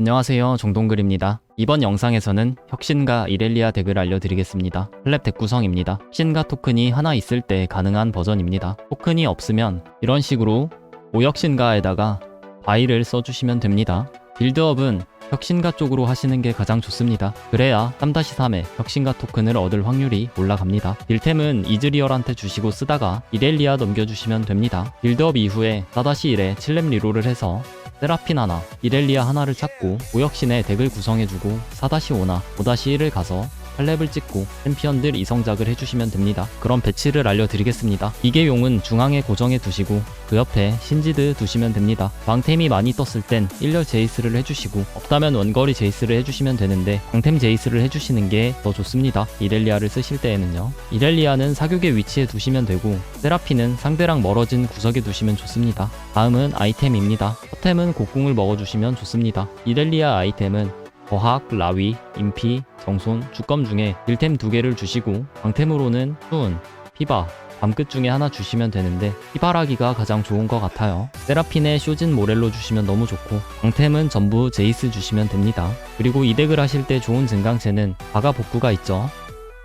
안녕하세요 정동글입니다 이번 영상에서는 혁신과 이렐리아 덱을 알려드리겠습니다 플랩 덱 구성입니다 혁신과 토큰이 하나 있을 때 가능한 버전입니다 토큰이 없으면 이런 식으로 오혁신가에다가 바이를 써주시면 됩니다 빌드업은 혁신가 쪽으로 하시는 게 가장 좋습니다. 그래야 3-3의 혁신가 토큰을 얻을 확률이 올라갑니다. 딜템은 이즈리얼한테 주시고 쓰다가 이렐리아 넘겨주시면 됩니다. 빌드업 이후에 4-1에 7렙 리롤을 해서 세라핀 하나, 이렐리아 하나를 찾고 오혁신의 덱을 구성해주고 4-5나 5-1을 가서 8렙을 찍고 챔피언들 이성작을 해주시면 됩니다. 그럼 배치를 알려드리겠습니다. 이계용은 중앙에 고정해 두시고 그 옆에 신지드 두시면 됩니다. 방템이 많이 떴을 땐 1렬 제이스를 해주시고 없다면 원거리 제이스를 해주시면 되는데 방템 제이스를 해주시는 게 더 좋습니다. 이렐리아를 쓰실 때에는요. 이렐리아는 사격의 위치에 두시면 되고 세라핀은 상대랑 멀어진 구석에 두시면 좋습니다. 다음은 아이템입니다. 허템은 곡궁을 먹어주시면 좋습니다. 이렐리아 아이템은 거학, 라위, 인피, 정손, 주검 중에 딜템 두 개를 주시고 방템으로는 수은, 피바, 밤끝 중에 하나 주시면 되는데 피바라기가 가장 좋은 것 같아요. 세라핀에 쇼진 모렐로 주시면 너무 좋고 방템은 전부 제이스 주시면 됩니다. 그리고 이 덱을 하실 때 좋은 증강체는 바가 복구가 있죠.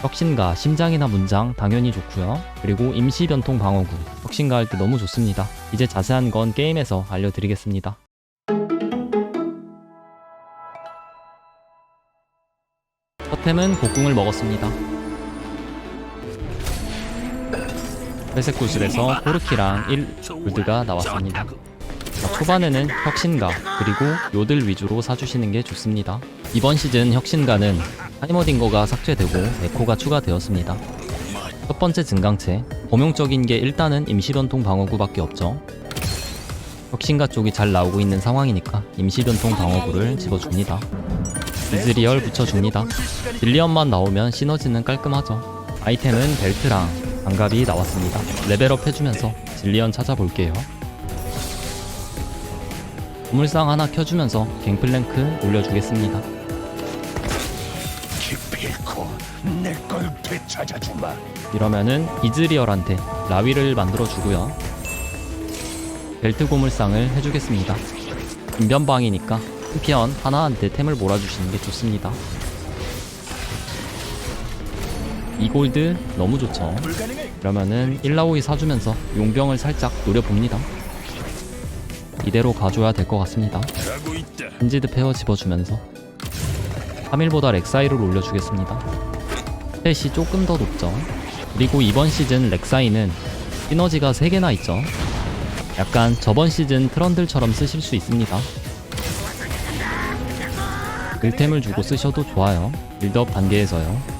혁신가, 심장이나 문장 당연히 좋고요. 그리고 임시 변통 방어구, 혁신가 할 때 너무 좋습니다. 이제 자세한 건 게임에서 알려드리겠습니다. 서템은 곡궁을 먹었습니다. 회색 구슬에서 포르키랑 1 골드가 나왔습니다. 자, 초반에는 혁신가 그리고 요들 위주로 사주시는 게 좋습니다. 이번 시즌 혁신가는 하이머딩거가 삭제되고 에코가 추가되었습니다. 첫 번째 증강체 범용적인 게 일단은 임시변통 방어구밖에 없죠. 혁신가 쪽이 잘 나오고 있는 상황이니까 임시변통 방어구를 집어줍니다. 이즈리얼 붙여줍니다. 딜리언만 나오면 시너지는 깔끔하죠. 아이템은 벨트랑 장갑이 나왔습니다. 레벨업 해주면서 딜리언 찾아볼게요. 보물상 하나 켜주면서 갱플랭크 올려주겠습니다. 기필코 내걸 되찾아주마. 이러면은 이즈리얼한테 라위를 만들어주고요. 벨트 고물상을 해주겠습니다. 인변방이니까 챔피언 하나한테 템을 몰아주시는 게 좋습니다. 이골드 너무 좋죠. 그러면은 1라오이 사주면서 용병을 살짝 노려봅니다. 이대로 가줘야 될 것 같습니다. 인지드 페어 집어주면서 3일보다 렉사이를 올려주겠습니다. 셋이 조금 더 높죠. 그리고 이번 시즌 렉사이는 시너지가 3개나 있죠. 약간 저번 시즌 트런들처럼 쓰실 수 있습니다. 일템을 주고 쓰셔도 좋아요. 빌드업 단계에서요.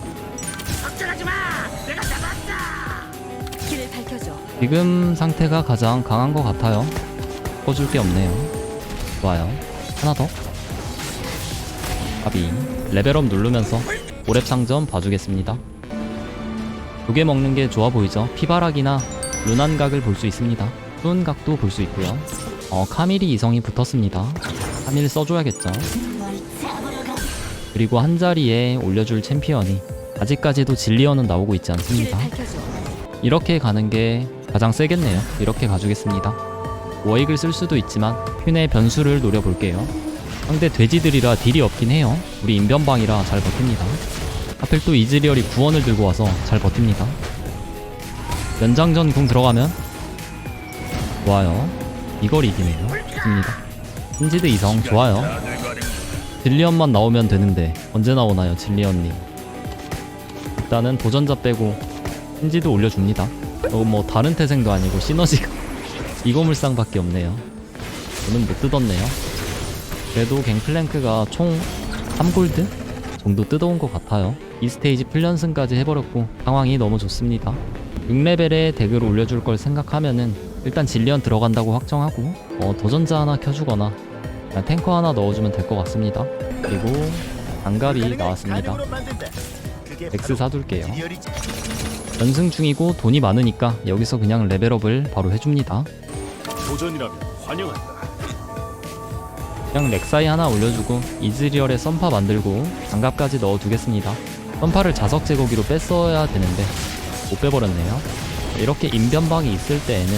지금 상태가 가장 강한 것 같아요. 꺼줄 게 없네요. 좋아요. 하나 더. 가비. 레벨업 누르면서 오랩 상점 봐주겠습니다. 두 개 먹는 게 좋아 보이죠? 피바락이나 루난각을 볼 수 있습니다. 수은각도 볼 수 있고요. 어, 카밀이 이성이 붙었습니다. 카밀 써줘야겠죠. 그리고 한 자리에 올려줄 챔피언이 아직까지도 진리언은 나오고 있지 않습니다. 이렇게 가는 게 가장 세겠네요. 이렇게 가주겠습니다. 워익을 쓸 수도 있지만 휜의 변수를 노려볼게요. 상대 돼지들이라 딜이 없긴 해요. 우리 인변방이라 잘 버팁니다. 하필 또 이즈리얼이 구원을 들고 와서 잘 버팁니다. 연장전 궁 들어가면 좋아요. 이걸 이기네요. 좋습니다. 신지드 이성 좋아요. 딜리언만 나오면 되는데 언제 나오나요 진리언님 일단은 도전자 빼고 신지도 올려줍니다. 어, 뭐 다른 태생도 아니고 시너지가 이고물상밖에 없네요. 저는 못 뜯었네요. 그래도 갱플랭크가 총 3골드 정도 뜯어온 것 같아요. 이 스테이지 풀연승까지 해버렸고 상황이 너무 좋습니다. 6레벨에 덱을 올려줄 걸 생각하면은 일단 진리언 들어간다고 확정하고 어, 도전자 하나 켜주거나 탱커 하나 넣어주면 될 것 같습니다. 그리고 장갑이 나왔습니다. 엑스 사둘게요. 연승 중이고 돈이 많으니까 여기서 그냥 레벨업을 바로 해줍니다. 도전이라면 환영한다. 그냥 렉사이 하나 올려주고 이즈리얼에 썬파 만들고 장갑까지 넣어두겠습니다. 썬파를 자석 제거기로 뺐어야 되는데 못 빼버렸네요. 이렇게 인변방이 있을 때에는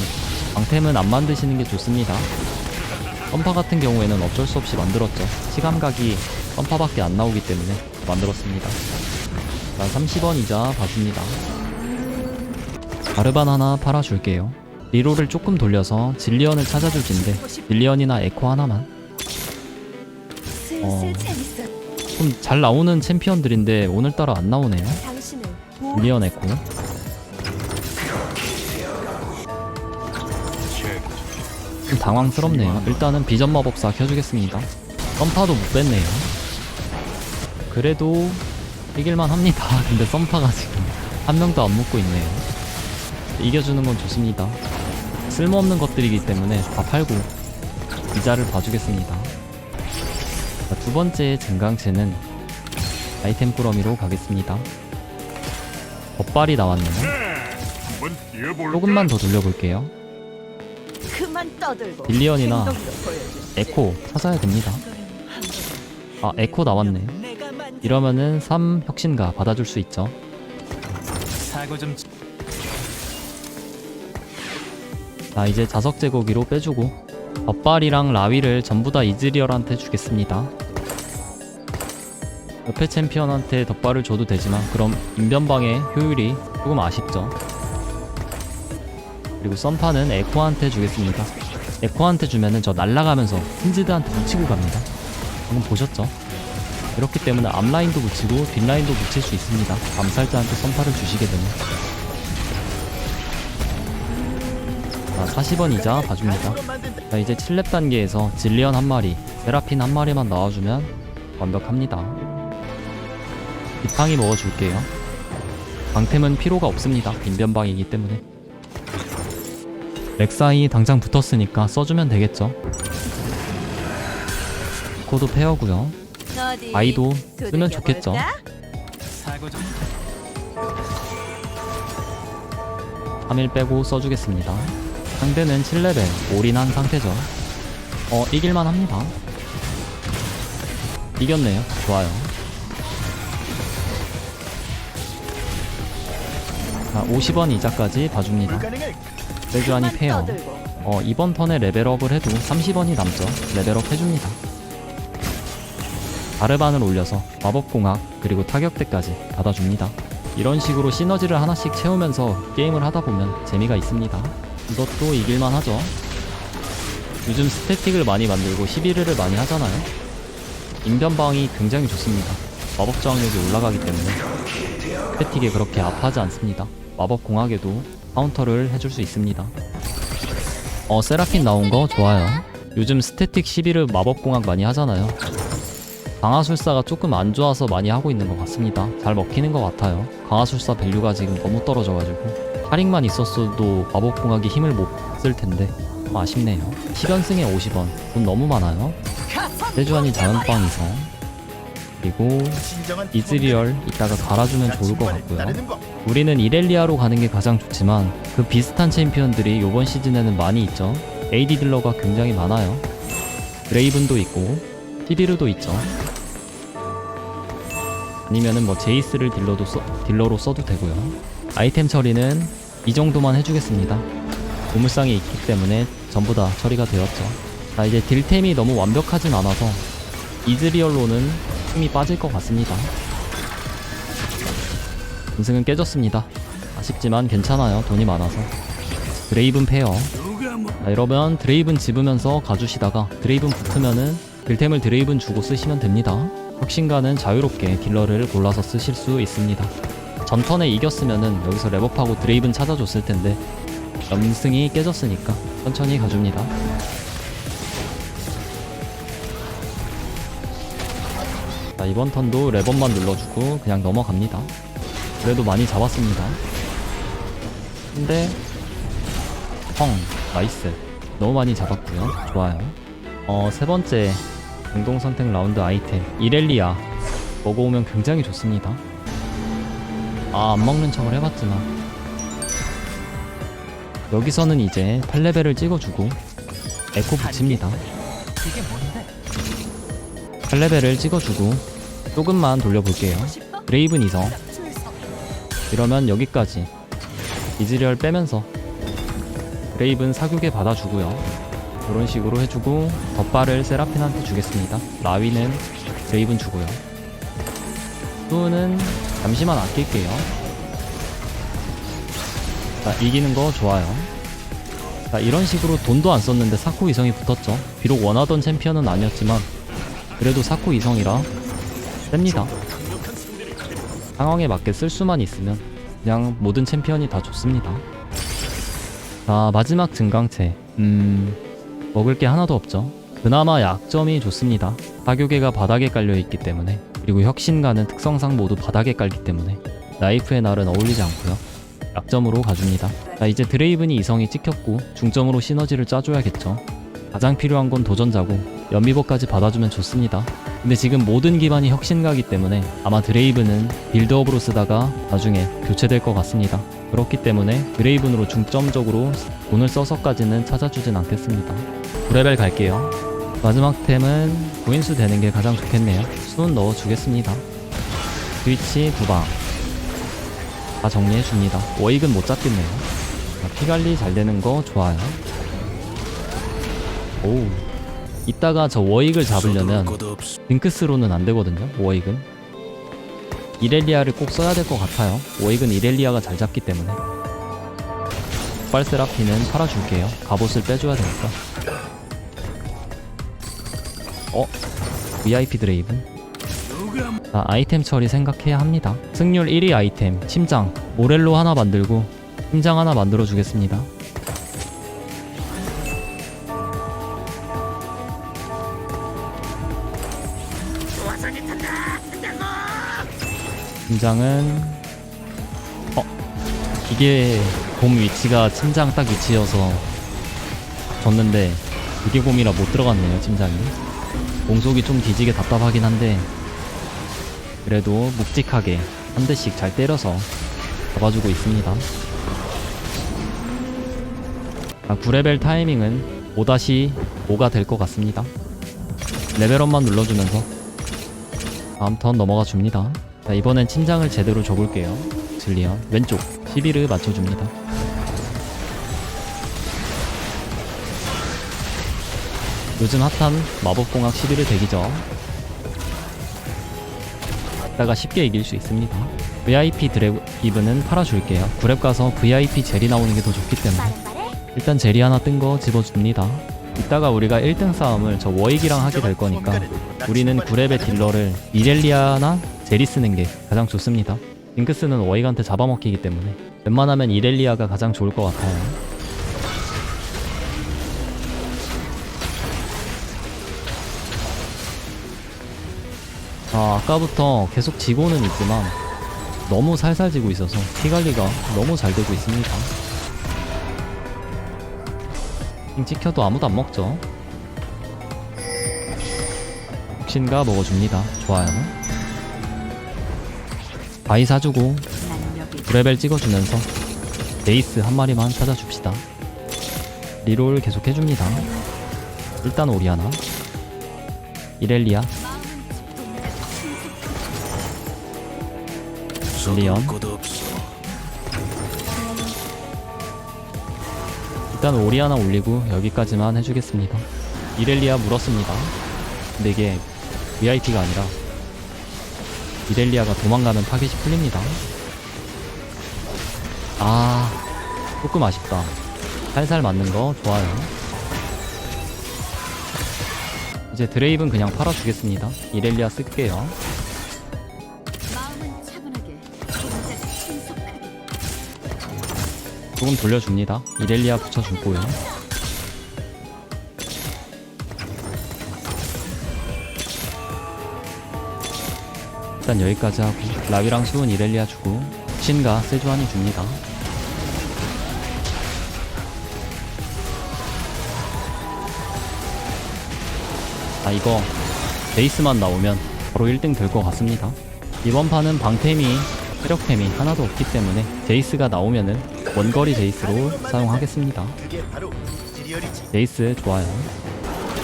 방템은 안 만드시는 게 좋습니다. 썸파 같은 경우에는 어쩔 수 없이 만들었죠. 시감각이 썸파밖에 안 나오기 때문에 만들었습니다. 자, 30원이자 봐줍니다. 바르반 하나 팔아줄게요. 리로를 조금 돌려서 진리언을 찾아줄 텐데 진리언이나 에코 하나만 어. 좀 잘 나오는 챔피언들인데 오늘따라 안 나오네요. 진리언 에코 당황스럽네요. 일단은 비전 마법사 켜주겠습니다. 썸파도 못 뺐네요. 그래도 이길만 합니다. 근데 썸파가 지금 한 명도 안 묶고 있네요. 이겨주는 건 좋습니다. 쓸모없는 것들이기 때문에 다 팔고 이자를 봐주겠습니다. 자, 두 번째 증강체는 아이템 꾸러미로 가겠습니다. 덧발이 나왔네요. 뛰어볼까? 조금만 더 돌려볼게요. 그만 떠들고. 빌리언이나 행동으로 보여주지. 에코 찾아야 됩니다. 아 에코 나왔네. 이러면은 3 혁신가 받아줄 수 있죠. 사고 좀자 이제 자석 제거기로 빼주고 덧발이랑 라위를 전부 다 이즈리얼한테 주겠습니다. 옆에 챔피언한테 덧발을 줘도 되지만 그럼 인변방의 효율이 조금 아쉽죠. 그리고 썬파는 에코한테 주겠습니다. 에코한테 주면은 저 날라가면서 힌즈드한테 붙이고 갑니다. 방금 보셨죠? 이렇기 때문에 앞라인도 붙이고 뒷라인도 붙일 수 있습니다. 암살자한테 썬파를 주시게 되면 자 40원 이자 봐줍니다. 자 이제 7렙 단계에서 질리언 한 마리, 세라핀 한 마리만 나와주면 완벽합니다. 비팡이 먹어줄게요. 방템은 필요가 없습니다. 빈변방이기 때문에. 렉사이 당장 붙었으니까 써주면 되겠죠. 코도 페어고요. 어디 아이도 쓰면 좋겠죠. 볼까? 사고 좀 3일 빼고 써주겠습니다. 상대는 7레벨 올인한 상태죠. 어, 이길만 합니다. 이겼네요. 좋아요. 자, 50원 이자까지 봐줍니다. 그만 페어. 어, 이번 턴에 레벨업을 해도 30원이 남죠. 레벨업 해줍니다. 바르반을 올려서 마법공학 그리고 타격대까지 받아줍니다. 이런 식으로 시너지를 하나씩 채우면서 게임을 하다 보면 재미가 있습니다. 이것도 이길만 하죠. 요즘 스태틱을 많이 만들고 11회를 많이 하잖아요. 인변방이 굉장히 좋습니다. 마법 저항력이 올라가기 때문에 스태틱에 그렇게 아파하지 않습니다. 마법 공학에도 카운터를 해줄 수 있습니다. 어 세라핀 나온 거 좋아요. 요즘 스태틱 11을 마법 공학 많이 하잖아요. 강화술사가 조금 안 좋아서 많이 하고 있는 것 같습니다. 잘 먹히는 것 같아요. 강화술사 밸류가 지금 너무 떨어져가지고 할인만 있었어도 마법공학이 힘을 못 쓸 텐데 좀 아쉽네요. 10연승에 50원 돈 너무 많아요. 세주안이 자연빵 이성 그리고 이즈리얼 이따가 갈아주면 좋을 것 같고요. 우리는 이렐리아로 가는 게 가장 좋지만 그 비슷한 챔피언들이 이번 시즌에는 많이 있죠. AD 딜러가 굉장히 많아요. 드레이븐도 있고 시비르도 있죠. 아니면은 뭐 제이스를 딜러도 써, 딜러로 써도 되고요. 아이템 처리는 이 정도만 해주겠습니다. 보물상이 있기 때문에 전부 다 처리가 되었죠. 자 이제 딜템이 너무 완벽하진 않아서 이즈리얼로는 힘이 빠질 것 같습니다. 인승은 깨졌습니다. 아쉽지만 괜찮아요. 돈이 많아서. 드레이븐 페어. 자, 이러면 드레이븐 집으면서 가주시다가 드레이븐 붙으면은 딜템을 드레이븐 주고 쓰시면 됩니다. 혁신가는 자유롭게 딜러를 골라서 쓰실 수 있습니다. 전턴에 이겼으면은 여기서 랩업하고 드레이븐 찾아줬을 텐데 염승이 깨졌으니까 천천히 가줍니다. 자 이번 턴도 랩업만 눌러주고 그냥 넘어갑니다. 그래도 많이 잡았습니다. 근데 펑 나이스 너무 많이 잡았고요 좋아요 어 세 번째 공동 선택 라운드 아이템 이렐리아 먹어오면 굉장히 좋습니다 아 안 먹는 척을 해봤지만 여기서는 이제 8레벨을 찍어주고 에코 붙입니다 이게 뭔데? 8레벨을 찍어주고 조금만 돌려볼게요 싶어? 드레이븐 이성. 이러면 여기까지 이즈리얼 빼면서 브레이븐 사격에 받아주고요 이런 식으로 해주고 덧발을 세라핀한테 주겠습니다. 라위는 드레이븐 주고요. 수는 잠시만 아낄게요. 자, 이기는 거 좋아요. 자, 이런 식으로 돈도 안 썼는데 사코 이성이 붙었죠. 비록 원하던 챔피언은 아니었지만 그래도 사코 이성이라 셉니다. 상황에 맞게 쓸 수만 있으면 그냥 모든 챔피언이 다 좋습니다. 자, 마지막 증강체. 음, 먹을 게 하나도 없죠. 그나마 약점이 좋습니다. 사교계가 바닥에 깔려 있기 때문에 그리고 혁신가는 특성상 모두 바닥에 깔기 때문에 나이프의 날은 어울리지 않고요. 약점으로 가줍니다. 자, 이제 드레이븐이 이성이 찍혔고 중점으로 시너지를 짜줘야겠죠. 가장 필요한 건 도전자고 연미버까지 받아주면 좋습니다. 근데 지금 모든 기반이 혁신가기 때문에 아마 드레이븐은 빌드업으로 쓰다가 나중에 교체될 것 같습니다. 그렇기 때문에 드레이븐으로 중점적으로 돈을 써서까지는 찾아주진 않겠습니다. 9레벨 갈게요. 마지막 템은 구인수 되는 게 가장 좋겠네요. 수는 넣어주겠습니다. 스위치 두방 다 정리해줍니다. 워익은 못 잡겠네요. 자, 피관리 잘 되는 거 좋아요. 오. 이따가 저 워익을 잡으려면 링크스로는 안 되거든요. 워익은. 이렐리아를 꼭 써야 될 것 같아요. 워익은 이렐리아가 잘 잡기 때문에. 빨세라피는 팔아줄게요. 갑옷을 빼줘야 되니까. 어? VIP 드레이븐? 자, 아이템 처리 생각해야 합니다. 승률 1위 아이템, 침장. 모렐로 하나 만들고, 침장 하나 만들어 주겠습니다. 침장은 어 이게 곰 위치가 침장 딱 위치여서 졌는데 이게 곰이라 못 들어갔네요 침장이. 공속이 좀 뒤지게 답답하긴 한데 그래도 묵직하게 한 대씩 잘 때려서 잡아주고 있습니다. 아, 9레벨 타이밍은 5-5가 될 것 같습니다. 레벨업만 눌러주면서 다음 턴 넘어가 줍니다. 자 이번엔 침장을 제대로 줘볼게요. 질리언 왼쪽. 11을 맞춰줍니다. 요즘 핫한 마법공학 11을 대기죠. 이따가 쉽게 이길 수 있습니다. VIP 드래이브는 팔아줄게요. 9렙 가서 VIP 젤이 나오는 게 더 좋기 때문에. 일단 젤이 하나 뜬 거 집어줍니다 이따가 우리가 1등 싸움을 저 워익이랑 하게 될 거니까 우리는 9렙의 딜러를 이렐리아나 제리 쓰는 게 가장 좋습니다. 징크스는 워익한테 잡아먹히기 때문에 웬만하면 이렐리아가 가장 좋을 것 같아요. 아, 아까부터 계속 지고는 있지만 너무 살살 지고 있어서 피관리가 너무 잘 되고 있습니다. 징 찍혀도 아무도 안 먹죠. 혁신가 먹어줍니다. 좋아요. 바이 사주고 9레벨 찍어주면서 베이스 한 마리만 찾아줍시다. 리롤 계속 해줍니다. 일단 오리아나 이렐리아 리언 일단 오리아나 올리고 여기까지만 해주겠습니다. 이렐리아 물었습니다. 근데 이게 VIP가 아니라 이렐리아가 도망가면 타겟이 풀립니다. 아, 조금 아쉽다. 살살 맞는 거 좋아요. 이제 드레이브는 그냥 팔아주겠습니다. 이렐리아 쓸게요. 조금 돌려줍니다. 이렐리아 붙여주고요. 일단 여기까지 하고 라비랑 수은 이렐리아 주고 신과 세주안이 줍니다. 아 이거 베이스만 나오면 바로 1등 될 것 같습니다. 이번 판은 방템이 체력템이 하나도 없기 때문에 제이스가 나오면은 원거리 제이스로 사용하겠습니다. 제이스 좋아요.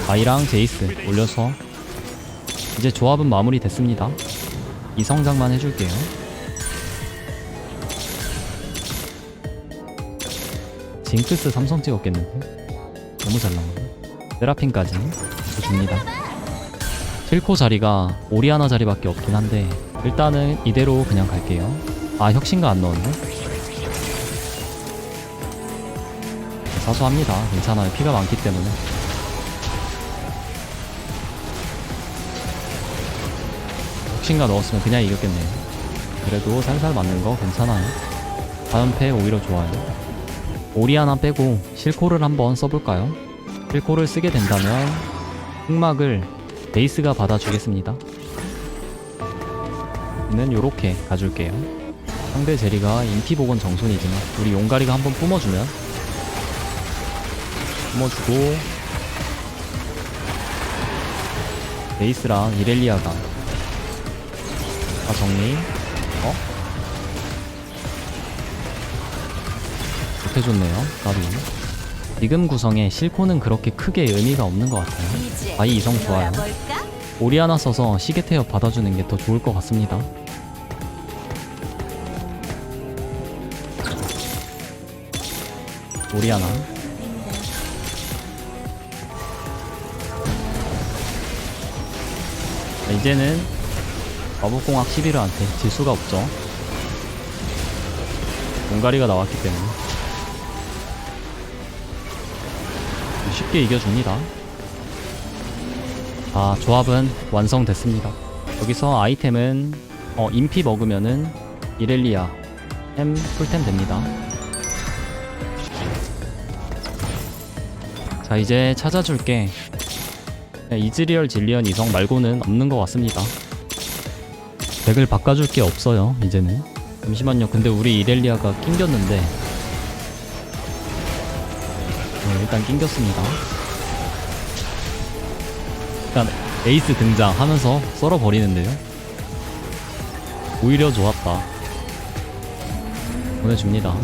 아이랑 제이스 올려서 이제 조합은 마무리 됐습니다. 이 성장만 해줄게요. 징크스 삼성 찍었겠는데? 너무 잘 나오네. 세라핀까지 줍니다. 실코 자리가 오리아나 자리밖에 없긴 한데 일단은 이대로 그냥 갈게요. 아 혁신가 안 넣었네. 사소합니다. 괜찮아요. 피가 많기 때문에. 혁신가 넣었으면 그냥 이겼겠네요. 그래도 살살 맞는 거 괜찮아요. 다음 패 오히려 좋아요. 오리아나 빼고 실코를 한번 써볼까요? 실코를 쓰게 된다면 흑막을 베이스가 받아주겠습니다. 는 요렇게 가줄게요. 상대 제리가 인피복은 정손이지만 우리 용가리가 한번 뿜어주면 뿜어주고 베이스랑 이렐리아가 다 정리 어? 못해줬네요 나비 지금 구성에 실코는 그렇게 크게 의미가 없는 것 같아요 아이 이성 좋아요? 오리아나 써서 시계 태엽 받아주는 게 더 좋을 것 같습니다. 오리아나 이제는 마법공학 11호한테 질 수가 없죠. 용가리가 나왔기 때문에 쉽게 이겨줍니다. 아 조합은 완성됐습니다 여기서 아이템은 어 인피 먹으면은 이렐리아 햄 풀템 됩니다 자 이제 찾아줄게 네, 이즈리얼 질리언 이성 말고는 없는 것 같습니다. 덱을 바꿔줄 게 없어요 이제는. 잠시만요. 근데 우리 이렐리아가 낑겼는데. 네, 일단 낑겼습니다. 일단 에이스 등장하면서 썰어버리는데요. 오히려 좋았다. 보내줍니다.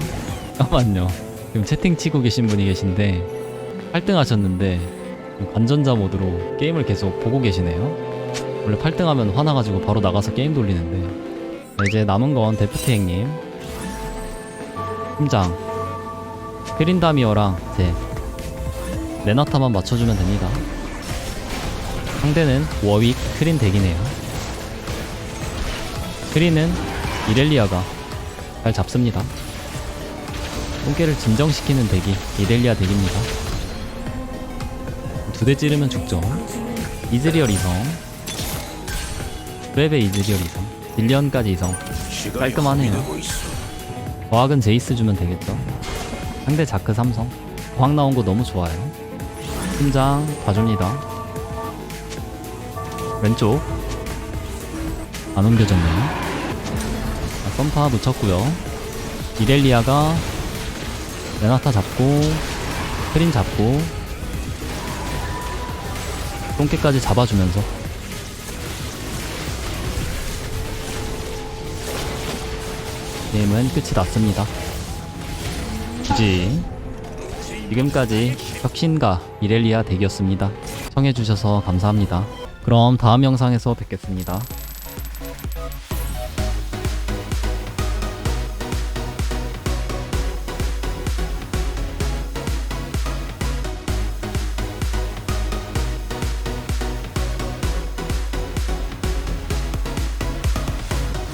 잠깐만요. 지금 채팅 치고 계신 분이 계신데 8등 하셨는데 관전자 모드로 게임을 계속 보고 계시네요 원래 8등 하면 화나가지고 바로 나가서 게임 돌리는데 자, 이제 남은 건 데프트 행님 팀장 크린다미어랑 제 레나타만 맞춰주면 됩니다 상대는 워윅 크린 덱이네요. 크린은 이렐리아가 잘 잡습니다. 똥개를 진정시키는 덱이 이렐리아 덱입니다. 두 대 찌르면 죽죠. 이즈리얼 이성 브레베 이즈리얼 이성 딜리언까지 이성 깔끔하네요. 과학은 제이스 주면 되겠죠. 상대 자크 삼성 과학 나온 거 너무 좋아요. 팀장 봐줍니다. 왼쪽 안 옮겨졌네요 자, 썸파 놓쳤고요 이렐리아가 레나타 잡고 크린 잡고 똥개까지 잡아주면서. 게임은 끝이 났습니다. 굳이 지금까지 혁신가 이렐리아 덱이었습니다. 청해주셔서 감사합니다. 그럼 다음 영상에서 뵙겠습니다.